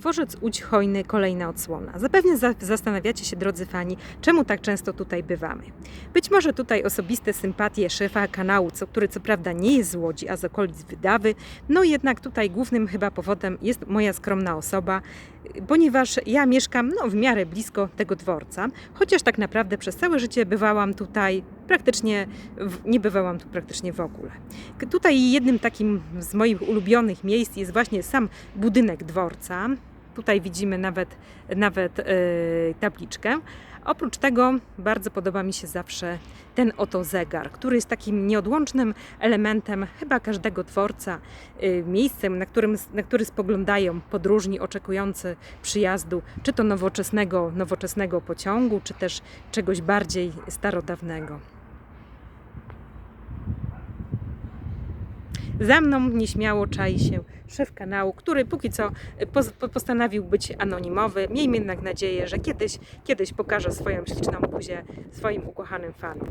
Dworzec Łódź Hojny, kolejna odsłona. Zapewne za- zastanawiacie się, drodzy fani, czemu tak często tutaj bywamy. Być może tutaj osobiste sympatie szefa kanału, co, który co prawda nie jest z Łodzi, a z okolic Wydawy, no jednak tutaj głównym chyba powodem jest moja skromna osoba, ponieważ ja mieszkam no, w miarę blisko tego dworca, chociaż tak naprawdę przez całe życie bywałam tutaj praktycznie, nie bywałam tu praktycznie w ogóle. Tutaj jednym takim z moich ulubionych miejsc jest właśnie sam budynek dworca. Tutaj widzimy nawet, nawet e, tabliczkę. Oprócz tego bardzo podoba mi się zawsze ten oto zegar, który jest takim nieodłącznym elementem chyba każdego dworca, e, miejscem, na, którym, na który spoglądają podróżni oczekujący przyjazdu, czy to nowoczesnego, nowoczesnego pociągu, czy też czegoś bardziej starodawnego. Za mną nieśmiało czai się szef kanału, który póki co y, postanowił być anonimowy. Miejmy jednak nadzieję, że kiedyś, kiedyś pokaże swoją śliczną buzię swoim ukochanym fanom.